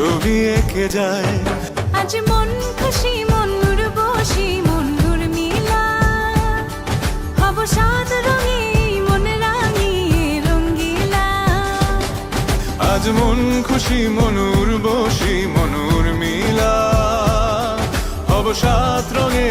ছবি এঁকে যায়। আজ মন খুশি মনুর বসি মনুর মিলা। হব সাত রঙে মন রাঙিয়ে রঙ্গিলা আজ মন খুশি মন বসি মনুর মিলা। হব সাত রঙে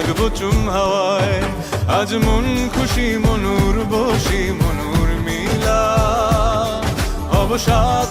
থাকব চুম হাওয়ায়। আজ মন খুশি মনুর বসি মনুর মিলা। অবসাদ